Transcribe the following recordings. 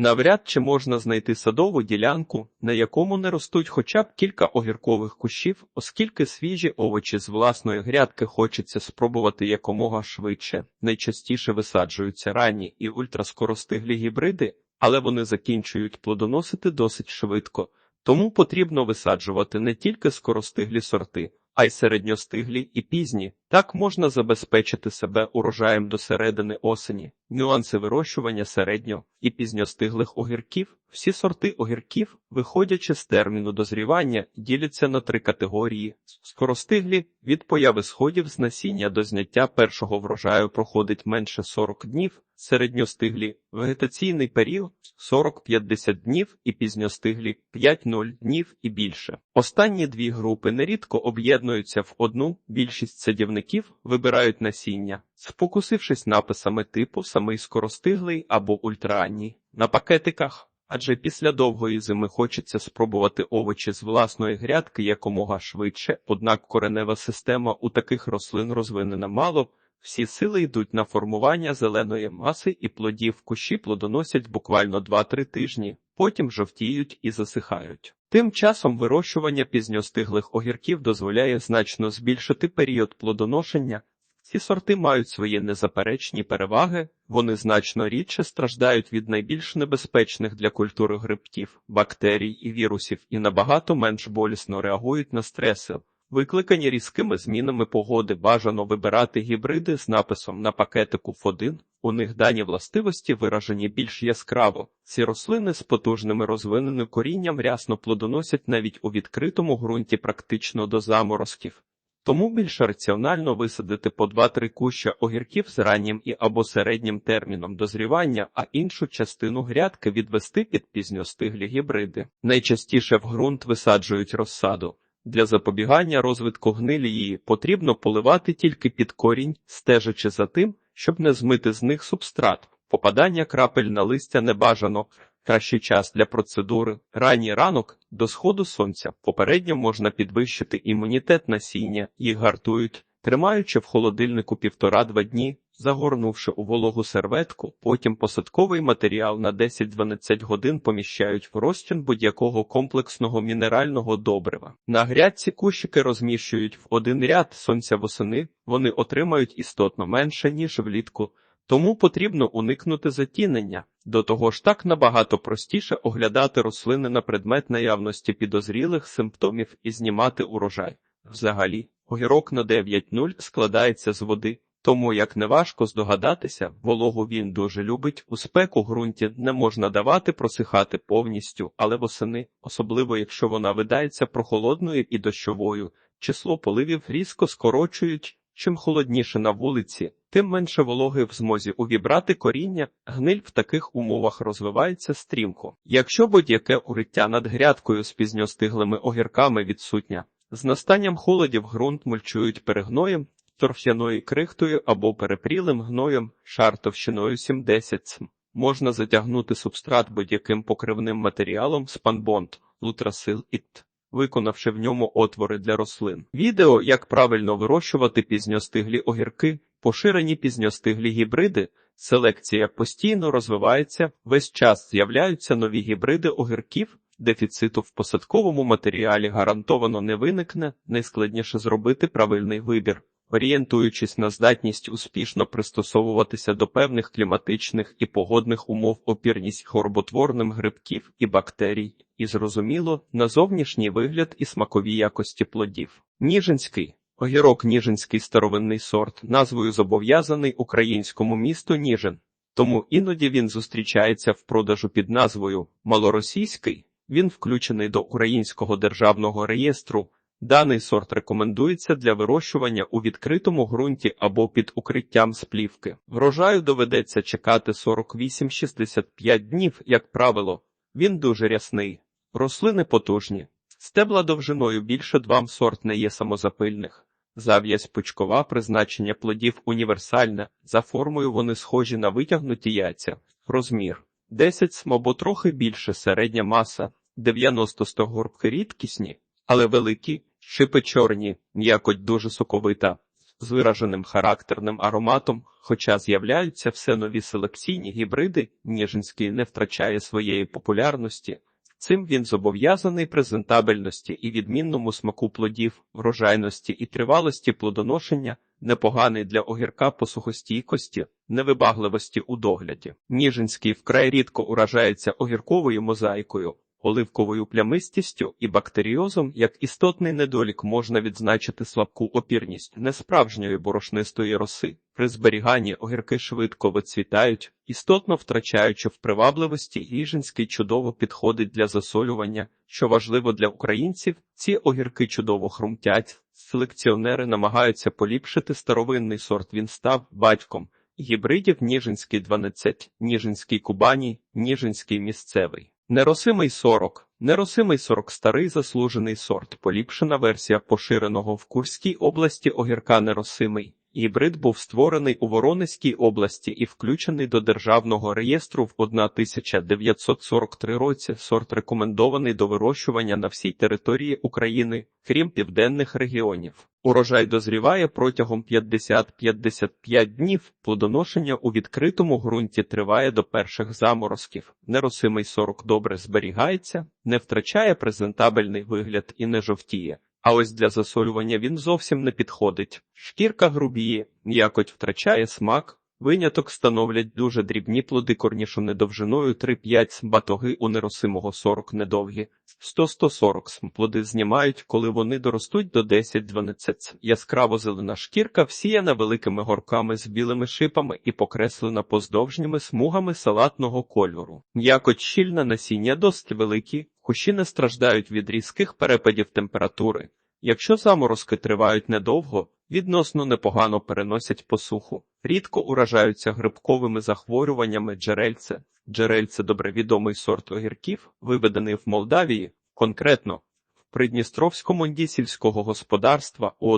Навряд чи можна знайти садову ділянку, на якому не ростуть хоча б кілька огіркових кущів, оскільки свіжі овочі з власної грядки хочеться спробувати якомога швидше. Найчастіше висаджуються ранні і ультраскоростиглі гібриди, але вони закінчують плодоносити досить швидко. Тому потрібно висаджувати не тільки скоростиглі сорти, а й середньостиглі і пізні. Так можна забезпечити себе урожаєм до середини осені. Нюанси вирощування середньо і пізньостиглих огірків. Всі сорти огірків, виходячи з терміну дозрівання, діляться на три категорії: скоростиглі від появи сходів з насіння до зняття першого врожаю проходить менше 40 днів, середньостиглі вегетаційний період 40-50 днів і пізньостиглі 5-0 днів і більше. Останні дві групи нерідко об'єднуються в одну. Більшість садівників вибирають насіння, спокусившись написами типу самий скоростиглий або ультраанній на пакетиках. Адже після довгої зими хочеться спробувати овочі з власної грядки якомога швидше, однак коренева система у таких рослин розвинена мало. Всі сили йдуть на формування зеленої маси і плодів кущі плодоносять буквально 2-3 тижні, потім жовтіють і засихають. Тим часом вирощування пізньостиглих огірків дозволяє значно збільшити період плодоношення. Ці сорти мають свої незаперечні переваги, вони значно рідше страждають від найбільш небезпечних для культури грибків, бактерій і вірусів і набагато менш болісно реагують на стреси. Викликані різкими змінами погоди бажано вибирати гібриди з написом на пакетику F1. У них дані властивості виражені більш яскраво. Ці рослини з потужними розвиненим корінням рясно плодоносять навіть у відкритому ґрунті практично до заморозків. Тому більш раціонально висадити по 2-3 куща огірків з раннім і або середнім терміном дозрівання, а іншу частину грядки відвести під пізньостиглі гібриди. Найчастіше в ґрунт висаджують розсаду. Для запобігання розвитку гнилі її потрібно поливати тільки під корінь, стежачи за тим, щоб не змити з них субстрат. Попадання крапель на листя не бажано. Кращий час для процедури ранній ранок до сходу сонця. Попередньо можна підвищити імунітет насіння, їх гартують, тримаючи в холодильнику півтора-два дні, загорнувши у вологу серветку, потім посадковий матеріал на 10-12 годин поміщають в розчин будь-якого комплексного мінерального добрива. На грядці кущики розміщують в один ряд сонця восени, вони отримають істотно менше, ніж влітку. Тому потрібно уникнути затінення. До того ж так набагато простіше оглядати рослини на предмет наявності підозрілих симптомів і знімати урожай. Взагалі, огірок на 9.0 складається з води, тому, як неважко здогадатися, вологу він дуже любить, у спеку ґрунті не можна давати просихати повністю, але восени, особливо якщо вона видається прохолодною і дощовою, число поливів різко скорочують. Чим холодніше на вулиці, тим менше вологи в змозі увібрати коріння, гниль в таких умовах розвивається стрімко. Якщо будь-яке уриття над грядкою з пізньостиглими огірками відсутня, з настанням холодів ґрунт мульчують перегноєм, торф'яною крихтою або перепрілим гноєм, шар товщиною 70 см. Можна затягнути субстрат будь-яким покривним матеріалом спанбонд, лутрасил іт виконавши в ньому отвори для рослин. Відео, як правильно вирощувати пізньостиглі огірки, поширені пізньостиглі гібриди, селекція постійно розвивається, весь час з'являються нові гібриди огірків, дефіциту в посадковому матеріалі гарантовано не виникне, найскладніше зробити правильний вибір. Орієнтуючись на здатність успішно пристосовуватися до певних кліматичних і погодних умов опірність хвороботворним грибків і бактерій, і зрозуміло, на зовнішній вигляд і смакові якості плодів. Ніжинський огірок Ніжинський старовинний сорт, назвою зобов'язаний українському місту Ніжин. Тому іноді він зустрічається в продажу під назвою Малоросійський. Він включений до Українського державного реєстру. Даний сорт рекомендується для вирощування у відкритому ґрунті або під укриттям з плівки. Врожаю доведеться чекати 48-65 днів, як правило. Він дуже рясний. Рослини потужні. Стебла довжиною більше 2 сорт не є самозапильних. Зав'язь пучкова призначення плодів універсальне, за формою вони схожі на витягнуті яйця. Розмір 10 см або трохи більше середня маса, 90 стогорбки рідкісні, але великі, шипи чорні, м'якоть дуже соковита. з вираженим характерним ароматом, хоча з'являються все нові селекційні гібриди, Ніжинський не втрачає своєї популярності. Цим він зобов'язаний презентабельності і відмінному смаку плодів, врожайності і тривалості плодоношення, непоганий для огірка по сухостійкості, невибагливості у догляді. Ніжинський вкрай рідко уражається огірковою мозаїкою, оливковою плямистістю і бактеріозом, як істотний недолік можна відзначити слабку опірність несправжньої борошнистої роси. При зберіганні огірки швидко вицвітають, істотно втрачаючи в привабливості, Їжинський чудово підходить для засолювання. Що важливо для українців, ці огірки чудово хрумтять. Селекціонери намагаються поліпшити старовинний сорт. Він став батьком гібридів Ніжинський 12, Ніжинський Кубані, Ніжинський місцевий. Неросимий 40. Неросимий 40 – старий заслужений сорт, поліпшена версія поширеного в Курській області огірка неросимий. Гібрид був створений у Воронезькій області і включений до державного реєстру в 1943 році. Сорт рекомендований до вирощування на всій території України, крім південних регіонів. Урожай дозріває протягом 50-55 днів. Плодоношення у відкритому ґрунті триває до перших заморозків. Неросимий 40 добре зберігається, не втрачає презентабельний вигляд і не жовтіє. А ось для засолювання він зовсім не підходить. Шкірка грубіє, м'якоть втрачає смак. Виняток становлять дуже дрібні плоди корнішони довжиною 3-5 см, батоги у неросимого 40 недовгі, 100-140 см. Плоди знімають, коли вони доростуть до 10-12 см. Яскраво зелена шкірка всіяна великими горками з білими шипами і покреслена поздовжніми смугами салатного кольору. М'якоть щільна насіння досить великі, кущі не страждають від різких перепадів температури. Якщо заморозки тривають недовго, відносно непогано переносять посуху, рідко уражаються грибковими захворюваннями джерельце. Джерельце добре відомий сорт огірків, виведений в Молдавії, конкретно в Придністровському сільського господарства у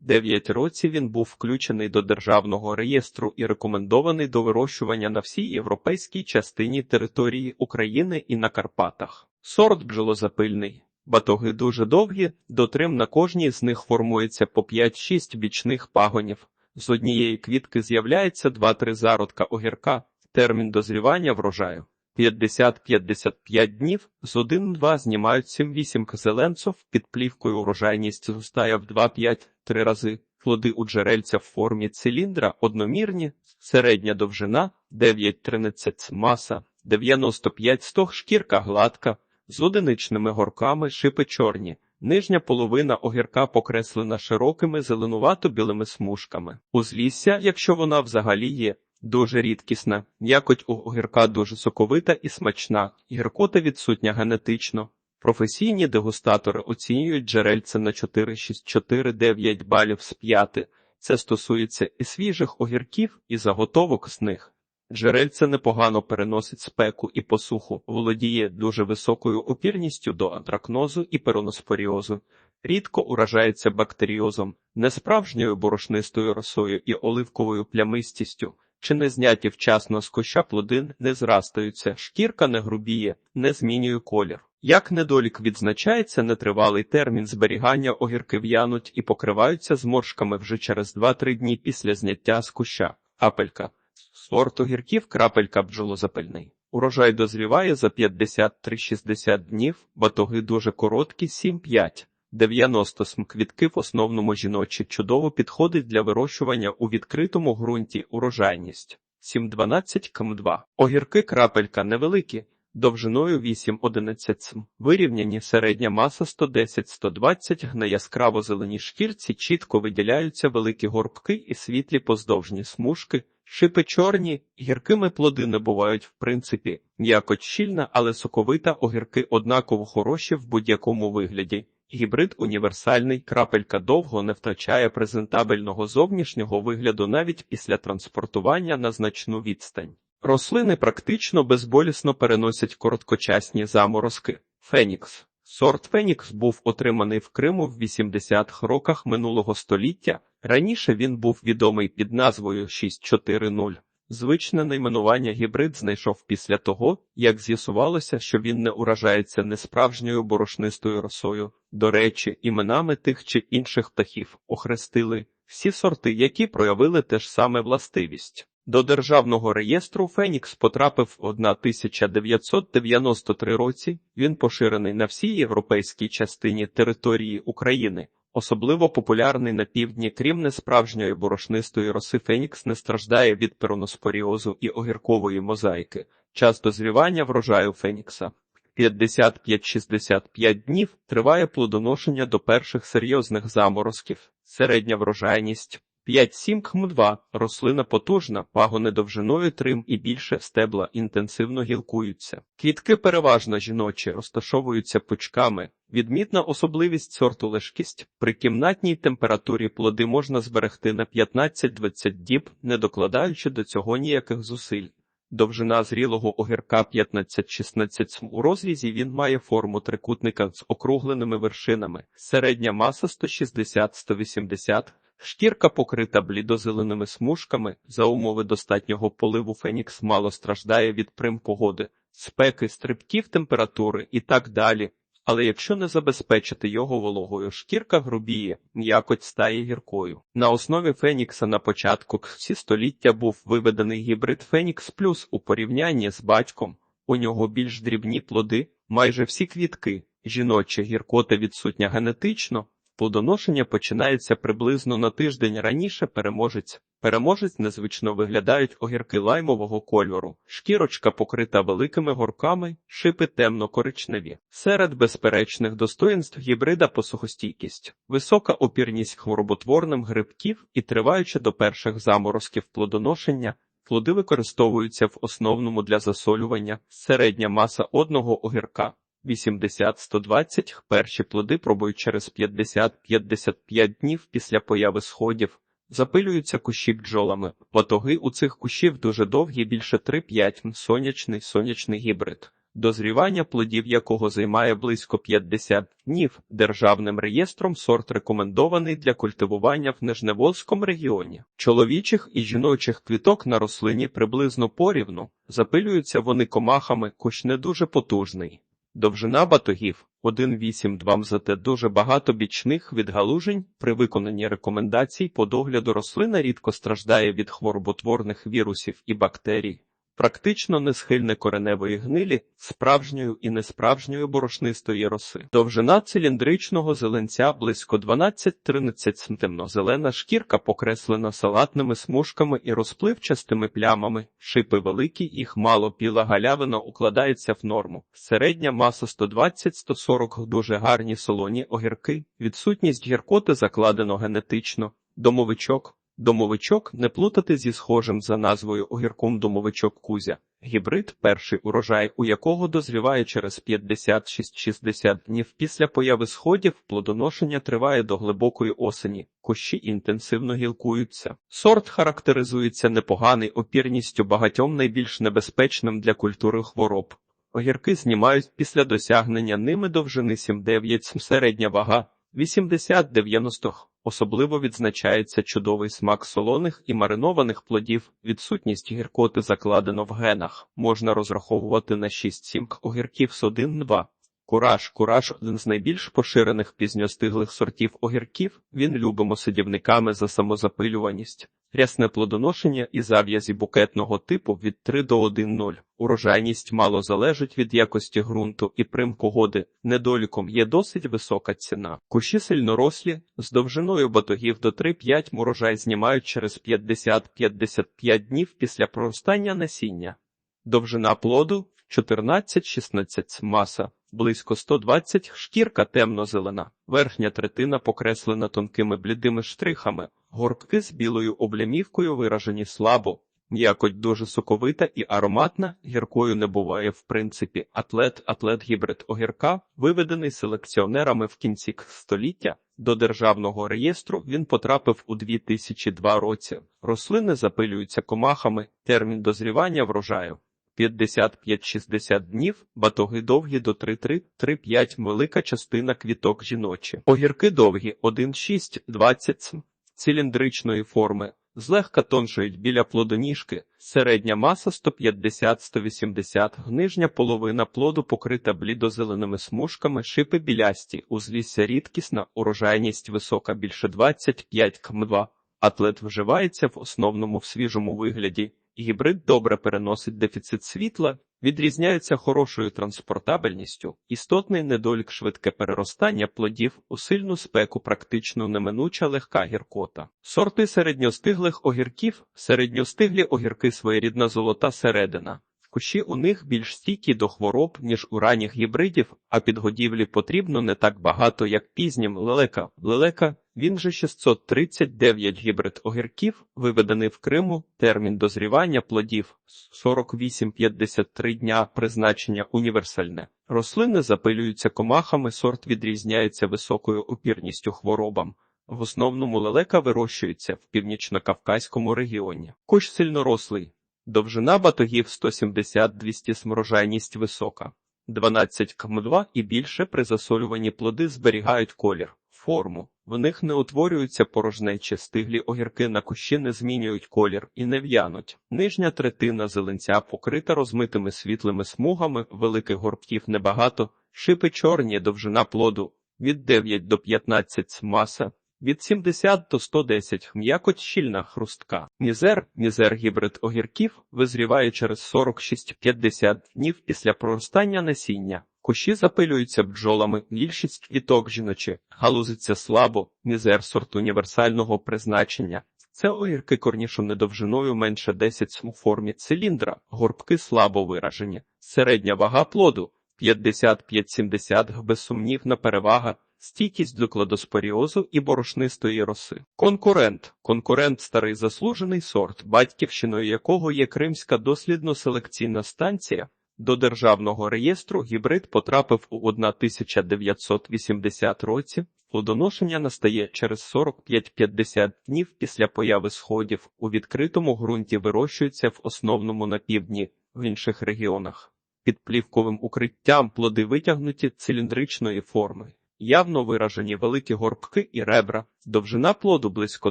1979 році він був включений до державного реєстру і рекомендований до вирощування на всій європейській частині території України і на Карпатах. Сорт бджолозапильний. Батоги дуже довгі, до трим на кожній з них формується по 5-6 бічних пагонів. З однієї квітки з'являється 2-3 зародка огірка, термін дозрівання врожаю 50-55 днів, з 1-2 знімають 7-8 зеленців, під плівкою урожайність зростає в 2-5-3 рази. Плоди у джерельця в формі циліндра одномірні, середня довжина 9-13 маса, 95 стог шкірка гладка, з одиничними горками шипи чорні. Нижня половина огірка покреслена широкими зеленувато-білими смужками. Узлісся, якщо вона взагалі є, дуже рідкісна. Якоть у огірка дуже соковита і смачна, гіркота відсутня генетично. Професійні дегустатори оцінюють джерельце на 4-6-4-9 балів з 5. Це стосується і свіжих огірків, і заготовок з них. Джерельце непогано переносить спеку і посуху, володіє дуже високою опірністю до антракнозу і пероноспоріозу, рідко уражається бактеріозом, несправжньою борошнистою росою і оливковою плямистістю, чи не зняті вчасно з коща плодин не зрастаються, шкірка не грубіє, не змінює колір. Як недолік відзначається нетривалий термін зберігання огірки в'януть і покриваються зморшками вже через 2-3 дні після зняття з куща. Апелька Сорт огірків крапелька бджолозапильний. Урожай дозріває за 53-60 днів, батоги дуже короткі, 7-5. 90 см квітки в основному жіночі чудово підходить для вирощування у відкритому ґрунті урожайність 7-12 км2. Огірки крапелька невеликі, довжиною 8-11 см. Вирівняні середня маса 110-120 на яскраво зеленій шкірці чітко виділяються великі горбки і світлі поздовжні смужки. Шипи чорні, гіркими плоди не бувають в принципі, м'якоть щільна, але соковита огірки однаково хороші в будь-якому вигляді. Гібрид універсальний, крапелька довго не втрачає презентабельного зовнішнього вигляду навіть після транспортування на значну відстань. Рослини практично безболісно переносять короткочасні заморозки. Фенікс Сорт Фенікс був отриманий в Криму в 80-х роках минулого століття. Раніше він був відомий під назвою 640. Звичне найменування гібрид знайшов після того, як з'ясувалося, що він не уражається несправжньою борошнистою росою. До речі, іменами тих чи інших птахів охрестили всі сорти, які проявили те ж саме властивість. До державного реєстру Фенікс потрапив в 1993 році. Він поширений на всій європейській частині території України. Особливо популярний на півдні, крім несправжньої борошнистої роси Фенікс не страждає від пероноспоріозу і огіркової мозаїки. Час дозрівання врожаю Фенікса 55-65 днів триває плодоношення до перших серйозних заморозків. Середня врожайність 5-7 км2. Рослина потужна, пагони довжиною 3 і більше стебла інтенсивно гілкуються. Квітки переважно жіночі, розташовуються пучками. Відмітна особливість сорту лежкість. При кімнатній температурі плоди можна зберегти на 15-20 діб, не докладаючи до цього ніяких зусиль. Довжина зрілого огірка 15-16 см. У розрізі він має форму трикутника з округленими вершинами. Середня маса 160-180 Шкірка покрита блідозеленими смужками. За умови достатнього поливу Фенікс мало страждає від прим погоди, спеки, стрибків температури і так далі. Але якщо не забезпечити його вологою, шкірка грубіє, м'якоть стає гіркою. На основі Фенікса на початку всі століття був виведений гібрид Фенікс Плюс у порівнянні з батьком. У нього більш дрібні плоди, майже всі квітки, жіноча гіркота відсутня генетично. Плодоношення починається приблизно на тиждень раніше переможець. Переможець незвично виглядають огірки лаймового кольору, шкірочка покрита великими горками, шипи темно-коричневі. Серед безперечних достоїнств гібрида посухостійкість, висока опірність хвороботворним грибків і триваючи до перших заморозків плодоношення. Плоди використовуються в основному для засолювання, середня маса одного огірка 80-120 перші плоди пробують через 50-55 днів після появи сходів. Запилюються кущі бджолами. Ватоги у цих кущів дуже довгі, більше 3-5 сонячний сонячний гібрид. Дозрівання плодів якого займає близько 50 днів. Державним реєстром сорт рекомендований для культивування в Нижневолзькому регіоні. Чоловічих і жіночих квіток на рослині приблизно порівну. Запилюються вони комахами, кущ не дуже потужний. Довжина батогів 1,8-2 м, зате дуже багато бічних відгалужень. При виконанні рекомендацій по догляду рослина рідко страждає від хвороботворних вірусів і бактерій. Практично не схильне кореневої гнилі, справжньої і несправжньої борошнистої роси. Довжина циліндричного зеленця близько 12-13 см. Зелена шкірка покреслена салатними смужками і розпливчастими плямами. Шипи великі, їх мало піла галявина укладається в норму. Середня маса 120-140 дуже гарні солоні огірки. Відсутність гіркоти закладено генетично. Домовичок Домовичок не плутати зі схожим за назвою огірком домовичок Кузя. Гібрид перший урожай, у якого дозріває через 56-60 днів після появи сходів, плодоношення триває до глибокої осені, кущі інтенсивно гілкуються. Сорт характеризується непоганою опірністю багатьом найбільш небезпечним для культури хвороб. Огірки знімають після досягнення ними довжини 7-9 середня вага 80-90 Особливо відзначається чудовий смак солоних і маринованих плодів, відсутність гіркоти закладено в генах. Можна розраховувати на 6-7 огірків з 1-2. Кураж Кураж один з найбільш поширених пізньостиглих сортів огірків. Він любимо садівниками за самозапилюваність, рясне плодоношення і зав'язі букетного типу від 3 до 1,0. Урожайність мало залежить від якості ґрунту і прим погоди. Недоліком є досить висока ціна. Кущі сильнорослі, з довжиною батогів до 3-5 урожай знімають через 50-55 днів після проростання насіння. Довжина плоду 14-16 маса близько 120, шкірка темно-зелена, верхня третина покреслена тонкими блідими штрихами, горбки з білою облямівкою виражені слабо. М'якоть дуже соковита і ароматна, гіркою не буває в принципі. Атлет, атлет гібрид огірка, виведений селекціонерами в кінці століття. До державного реєстру він потрапив у 2002 році. Рослини запилюються комахами, термін дозрівання врожаю 55-60 днів, батоги довгі до 3-3-3-5, велика частина квіток жіночі. Огірки довгі 1-6-20 циліндричної форми, злегка тоншують біля плодоніжки, середня маса 150-180, нижня половина плоду покрита блідозеленими смужками, шипи білясті, узлісся рідкісна, урожайність висока більше 25 км2. Атлет вживається в основному в свіжому вигляді. Гібрид добре переносить дефіцит світла, відрізняється хорошою транспортабельністю, істотний недолік швидке переростання плодів у сильну спеку, практично неминуча легка гіркота. Сорти середньостиглих огірків, середньостиглі огірки своєрідна золота середина. Кущі у них більш стійкі до хвороб, ніж у ранніх гібридів, а підгодівлі потрібно не так багато, як пізнім лелека. Лелека він же 639 гібрид огірків, виведений в Криму, термін дозрівання плодів 48-53 дня, призначення універсальне. Рослини запилюються комахами, сорт відрізняється високою опірністю хворобам. В основному лелека вирощується в північно-кавказькому регіоні. Кущ сильнорослий. Довжина батогів 170-200 сморожайність висока. 12 км2 і більше при засолюванні плоди зберігають колір, форму. В них не утворюються порожнечі, стиглі огірки на кущі не змінюють колір і не в'януть. Нижня третина зеленця покрита розмитими світлими смугами, великих горбків небагато, шипи чорні, довжина плоду від 9 до 15 маса, від 70 до 110 м'якоть щільна хрустка. Мізер, мізер гібрид огірків визріває через 46-50 днів після проростання насіння. Кущі запилюються бджолами, більшість квіток жіночі, галузиться слабо, мізер сорт універсального призначення. Це огірки корнішом недовжиною менше 10 см у формі циліндра, горбки слабо виражені, середня вага плоду 55-70 безсумнівна перевага, стійкість до кладоспоріозу і борошнистої роси. Конкурент. Конкурент старий заслужений сорт, батьківщиною якого є Кримська дослідно-селекційна станція. До державного реєстру гібрид потрапив у 1980 році. Плодоношення настає через 45-50 днів після появи сходів. У відкритому ґрунті вирощується в основному на півдні, в інших регіонах. Під плівковим укриттям плоди витягнуті циліндричної форми. Явно виражені великі горбки і ребра, довжина плоду близько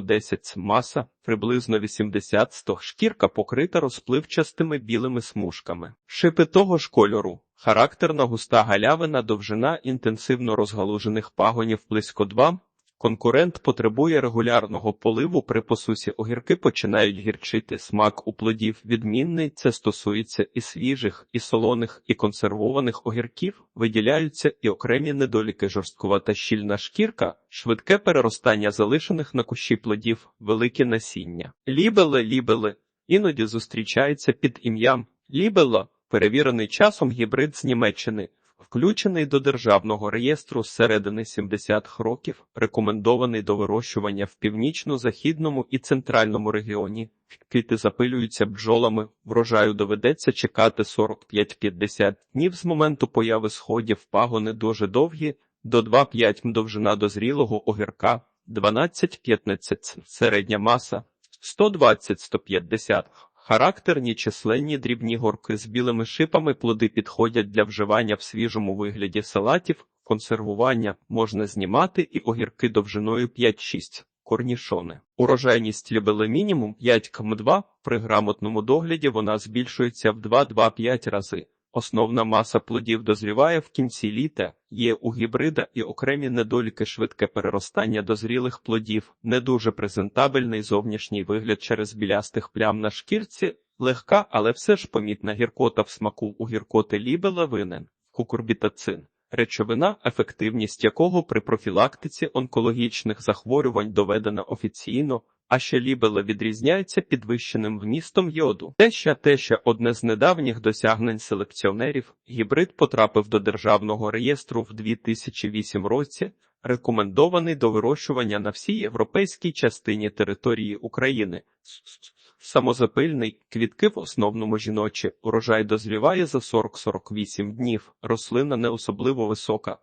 10 см, маса, приблизно 80-100 шкірка покрита розпливчастими білими смужками. Шипи того ж кольору, характерна густа галявина, довжина інтенсивно розгалужених пагонів близько 2 Конкурент потребує регулярного поливу при посусі огірки починають гірчити смак у плодів відмінний. Це стосується і свіжих, і солоних, і консервованих огірків. Виділяються і окремі недоліки жорсткувата щільна шкірка, швидке переростання залишених на кущі плодів, велике насіння. Лібели, лібели іноді зустрічається під ім'ям лібело, перевірений часом гібрид з Німеччини. Включений до державного реєстру з середини 70-х років, рекомендований до вирощування в північно-західному і центральному регіоні. Квіти запилюються бджолами, врожаю доведеться чекати 45-50 днів з моменту появи сходів, пагони дуже довгі, до 2-5 м довжина дозрілого огірка, 12-15 середня маса, 120-150 Характерні численні дрібні горки з білими шипами плоди підходять для вживання в свіжому вигляді салатів, консервування можна знімати і огірки довжиною 5-6, корнішони. Урожайність лібели мінімум 5 км2, при грамотному догляді вона збільшується в 2-2-5 рази. Основна маса плодів дозріває в кінці літа, є у гібрида і окремі недоліки швидке переростання дозрілих плодів, не дуже презентабельний зовнішній вигляд через білястих плям на шкірці, легка, але все ж помітна гіркота в смаку у гіркоти лібела винен, кукурбітацин. Речовина, ефективність якого при профілактиці онкологічних захворювань доведена офіційно, а ще лібела відрізняється підвищеним вмістом йоду. Те ще те ще одне з недавніх досягнень селекціонерів. Гібрид потрапив до державного реєстру в 2008 році, рекомендований до вирощування на всій європейській частині території України. Самозапильний, квітки в основному жіночі, урожай дозріває за 40-48 днів, рослина не особливо висока.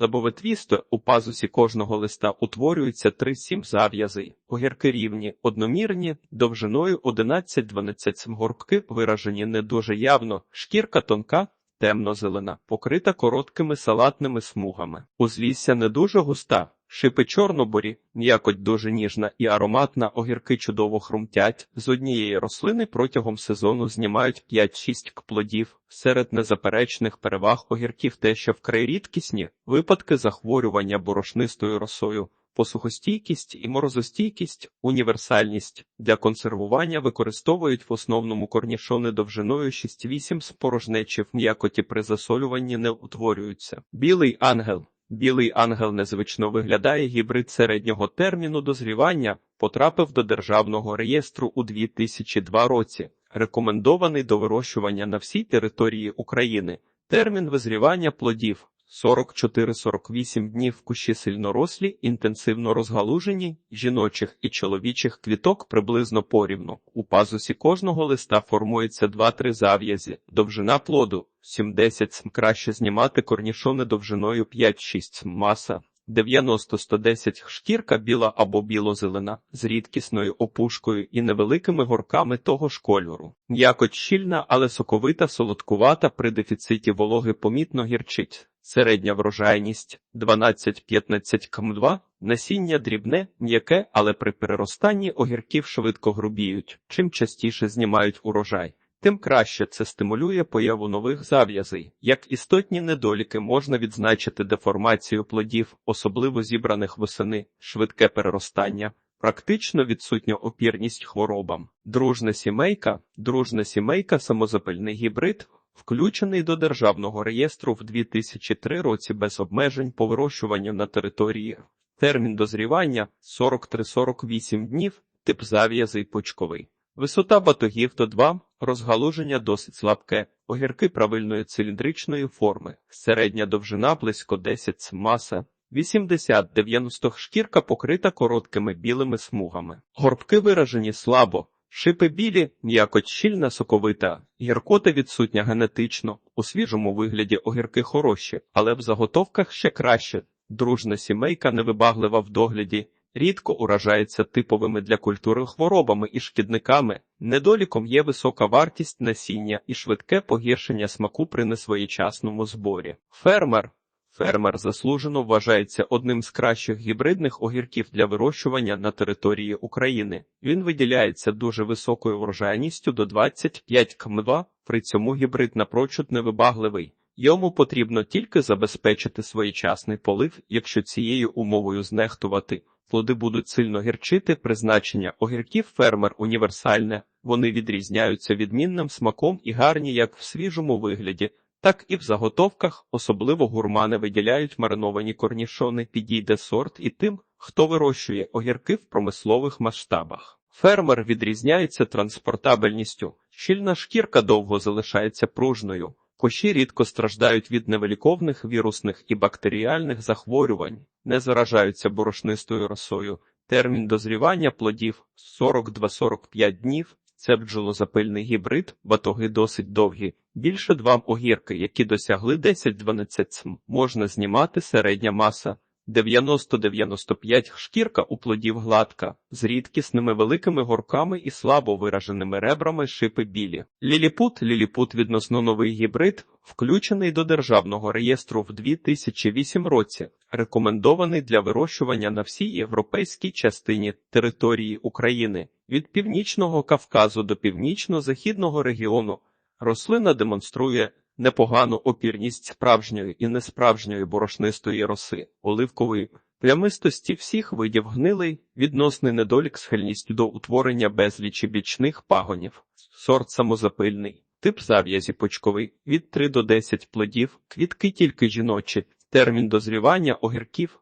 Забоветвісто у пазусі кожного листа утворюються 3-7 зав'язи, огірки рівні, одномірні, довжиною 11-12 см горбки виражені не дуже явно, шкірка тонка, темно-зелена, покрита короткими салатними смугами. Узлісся не дуже густа, Шипи чорноборі, м'якоть дуже ніжна і ароматна, огірки чудово хрумтять. З однієї рослини протягом сезону знімають 5-6 плодів. Серед незаперечних переваг огірків те, що вкрай рідкісні випадки захворювання борошнистою росою. Посухостійкість і морозостійкість, універсальність для консервування використовують в основному корнішони довжиною 6-8 з порожнечі в м'якоті при засолюванні не утворюються. Білий ангел Білий ангел незвично виглядає гібрид середнього терміну дозрівання, потрапив до державного реєстру у 2002 році, рекомендований до вирощування на всій території України. Термін визрівання плодів 44-48 днів кущі сильнорослі, інтенсивно розгалужені, жіночих і чоловічих квіток приблизно порівну. У пазусі кожного листа формується 2-3 зав'язі, довжина плоду 70 см. Краще знімати корнішони довжиною 5-6 см. Маса 90-110 шкірка біла або біло-зелена, з рідкісною опушкою і невеликими горками того ж кольору. М'якоть щільна, але соковита, солодкувата при дефіциті вологи помітно гірчить. Середня врожайність 12-15 км2, насіння дрібне, м'яке, але при переростанні огірків швидко грубіють. Чим частіше знімають урожай, тим краще це стимулює появу нових зав'язей. Як істотні недоліки можна відзначити деформацію плодів, особливо зібраних восени, швидке переростання. Практично відсутня опірність хворобам. Дружна сімейка, дружна сімейка, самозапильний гібрид, включений до державного реєстру в 2003 році без обмежень по вирощуванню на території. Термін дозрівання 43-48 днів, тип зав'язий почковий. Висота батогів до 2, розгалуження досить слабке, огірки правильної циліндричної форми, середня довжина близько 10 см, маса 80-90 шкірка покрита короткими білими смугами. Горбки виражені слабо, шипи білі, м'якоть щільна соковита, гіркота відсутня генетично, у свіжому вигляді огірки хороші, але в заготовках ще краще. Дружна сімейка невибаглива в догляді, рідко уражається типовими для культури хворобами і шкідниками. Недоліком є висока вартість насіння і швидке погіршення смаку при несвоєчасному зборі. Фермер Фермер заслужено вважається одним з кращих гібридних огірків для вирощування на території України. Він виділяється дуже високою врожайністю до 25 км2, при цьому гібрид напрочуд невибагливий. Йому потрібно тільки забезпечити своєчасний полив, якщо цією умовою знехтувати. Плоди будуть сильно гірчити, призначення огірків фермер універсальне, вони відрізняються відмінним смаком і гарні як в свіжому вигляді, так і в заготовках, особливо гурмани виділяють мариновані корнішони, підійде сорт і тим, хто вирощує огірки в промислових масштабах. Фермер відрізняється транспортабельністю, щільна шкірка довго залишається пружною, коші рідко страждають від невеликовних вірусних і бактеріальних захворювань, не заражаються борошнистою росою. Термін дозрівання плодів 42-45 днів. Це бджолозапильний гібрид, батоги досить довгі. Більше два огірки, які досягли 10-12 см. Можна знімати середня маса 90-95 шкірка у плодів гладка, з рідкісними великими горками і слабо вираженими ребрами шипи білі. Ліліпут Ліліпут відносно новий гібрид, включений до державного реєстру в 2008 році, рекомендований для вирощування на всій європейській частині території України від північного Кавказу до північно-західного регіону. Рослина демонструє непогану опірність справжньої і несправжньої борошнистої роси, оливкової. Плямистості всіх видів гнилий, відносний недолік схильність до утворення безлічі бічних пагонів, сорт самозапильний, тип зав'язі почковий від 3 до 10 плодів, квітки тільки жіночі, термін дозрівання огірків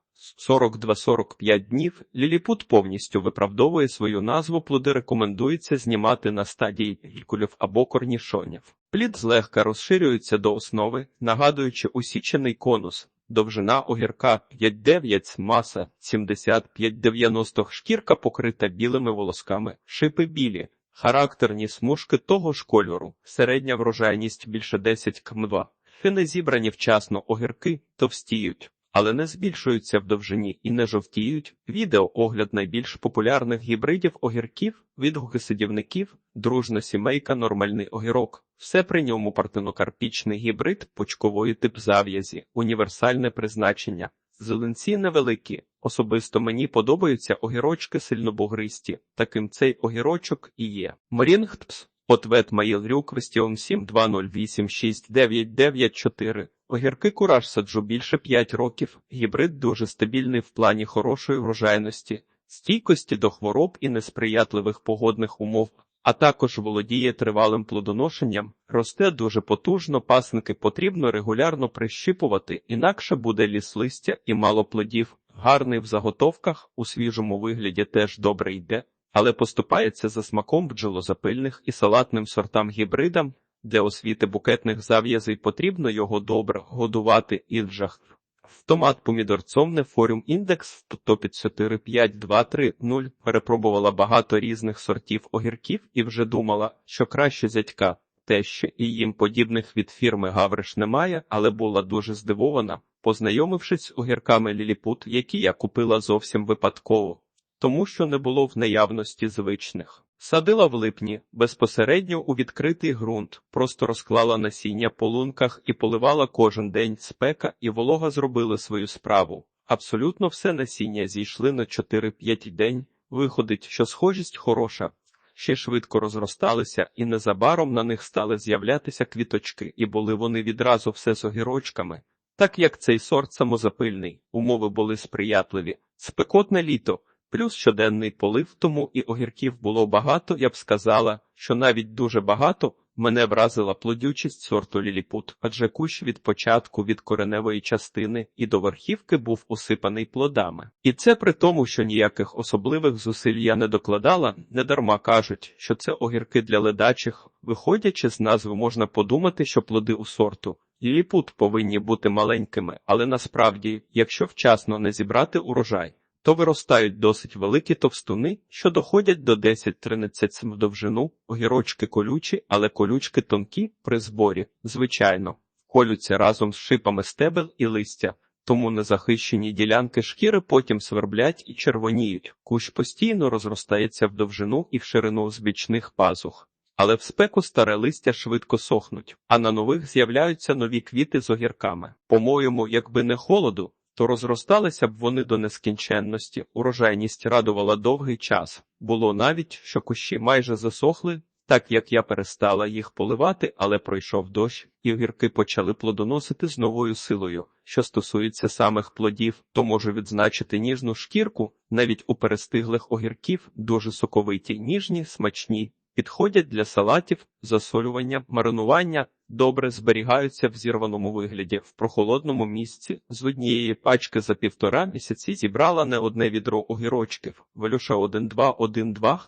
42-45 днів ліліпут повністю виправдовує свою назву. Плоди рекомендується знімати на стадії гікулів або корнішонів. Плід злегка розширюється до основи, нагадуючи усічений конус. Довжина огірка 5-9, маса 75-90 шкірка покрита білими волосками, шипи білі, характерні смужки того ж кольору, середня врожайність більше 10 км2. Фини зібрані вчасно огірки товстіють але не збільшуються в довжині і не жовтіють. Відео огляд найбільш популярних гібридів огірків, відгуки сидівників, дружна сімейка, нормальний огірок. Все при ньому партенокарпічний гібрид, почкової тип зав'язі, універсальне призначення. Зеленці невеликі, Особисто мені подобаються огірочки сильнобугристі. Таким цей огірочок і є. Морінгтпс. Ответ Рюк Вестіон 720869994. Огірки кураж саджу більше 5 років. Гібрид дуже стабільний в плані хорошої врожайності, стійкості до хвороб і несприятливих погодних умов, а також володіє тривалим плодоношенням, росте дуже потужно, пасинки потрібно регулярно прищипувати, інакше буде ліс листя і мало плодів. Гарний в заготовках, у свіжому вигляді теж добре йде, але поступається за смаком бджолозапильних і салатним сортам гібридам. Для освіти букетних зав'язей потрібно його добре годувати інжах. В томат помідорцовне форум індекс в топі 45230 перепробувала багато різних сортів огірків і вже думала, що краще зятька. Тещі і їм подібних від фірми Гавриш немає, але була дуже здивована, познайомившись з огірками Ліліпут, які я купила зовсім випадково, тому що не було в наявності звичних. Садила в липні безпосередньо у відкритий ґрунт, просто розклала насіння по лунках і поливала кожен день спека і волога зробили свою справу. Абсолютно все насіння зійшли на 4-5 день. Виходить, що схожість хороша. Ще швидко розросталися, і незабаром на них стали з'являтися квіточки, і були вони відразу все з огірочками. Так як цей сорт самозапильний, умови були сприятливі, спекотне літо. Плюс щоденний полив, тому і огірків було багато, я б сказала, що навіть дуже багато мене вразила плодючість сорту ліліпут, адже кущ від початку від кореневої частини і до верхівки був усипаний плодами. І це при тому, що ніяких особливих зусиль я не докладала, недарма кажуть, що це огірки для ледачих. Виходячи з назви, можна подумати, що плоди у сорту. Ліліпут повинні бути маленькими, але насправді, якщо вчасно не зібрати урожай, то виростають досить великі товстуни, що доходять до 10-13 см в довжину, огірочки колючі, але колючки тонкі при зборі, звичайно, колються разом з шипами стебел і листя, тому незахищені ділянки шкіри потім сверблять і червоніють. Кущ постійно розростається в довжину і в ширину з бічних пазух. Але в спеку старе листя швидко сохнуть, а на нових з'являються нові квіти з огірками. По-моєму, якби не холоду, то розросталися б вони до нескінченності, урожайність радувала довгий час. Було навіть, що кущі майже засохли, так як я перестала їх поливати, але пройшов дощ, і огірки почали плодоносити з новою силою. Що стосується самих плодів, то можу відзначити ніжну шкірку, навіть у перестиглих огірків дуже соковиті, ніжні, смачні. Підходять для салатів, засолювання, маринування, добре зберігаються в зірваному вигляді в прохолодному місці. З однієї пачки за півтора місяці зібрала не одне відро огірочків. Велюша 1-2-1-2,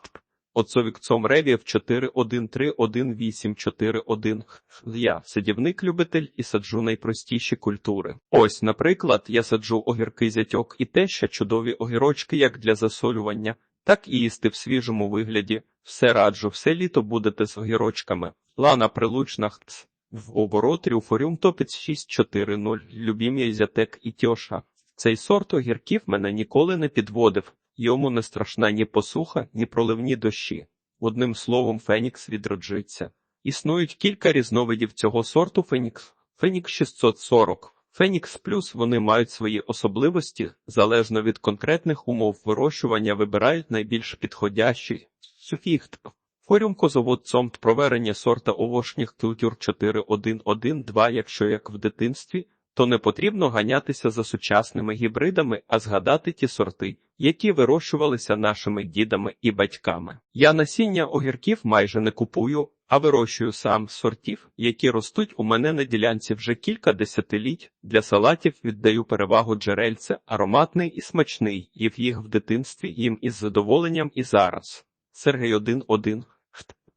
Оцовік цом ревів 4-1-3-1-8-4-1. Я садівник-любитель і саджу найпростіші культури. Ось, наприклад, я саджу огірки зятьок і те, що чудові огірочки як для засолювання, так і їсти в свіжому вигляді. Все раджу, все літо будете з огірочками. Лана прилучна хц. В оборот Рюфоріум топець 640, любім'я зятек і тьоша. Цей сорт огірків мене ніколи не підводив, йому не страшна ні посуха, ні проливні дощі. Одним словом, Фенікс відроджиться. Існують кілька різновидів цього сорту Фенікс. Фенікс 640. Фенікс плюс вони мають свої особливості, залежно від конкретних умов вирощування вибирають найбільш підходящий. Суфіхт. Форум козовод цомт проверення сорта овошніх культур 4112, якщо як в дитинстві, то не потрібно ганятися за сучасними гібридами, а згадати ті сорти, які вирощувалися нашими дідами і батьками. Я насіння огірків майже не купую, а вирощую сам сортів, які ростуть у мене на ділянці вже кілька десятиліть. Для салатів віддаю перевагу джерельце, ароматний і смачний, їв їх в дитинстві їм із задоволенням і зараз. Сергій 1-1.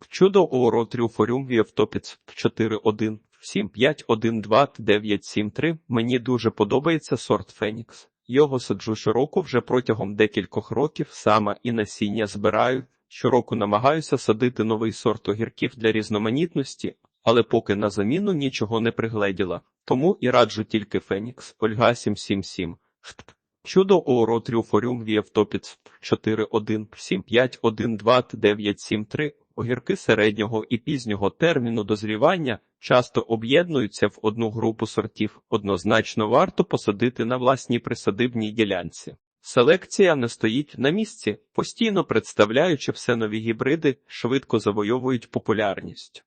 Чудо Оро Трюфорюм Віавтопіц 4-1. 7512973. Мені дуже подобається сорт Фенікс. Його саджу щороку вже протягом декількох років саме і насіння збираю. Щороку намагаюся садити новий сорт огірків для різноманітності, але поки на заміну нічого не пригледіла. Тому і раджу тільки Фенікс Ольга 777. Чудо Оро Трюфорюм Віавтопіц 41 7512973. Огірки середнього і пізнього терміну дозрівання часто об'єднуються в одну групу сортів. Однозначно варто посадити на власній присадибній ділянці. Селекція не стоїть на місці, постійно представляючи все нові гібриди, швидко завойовують популярність.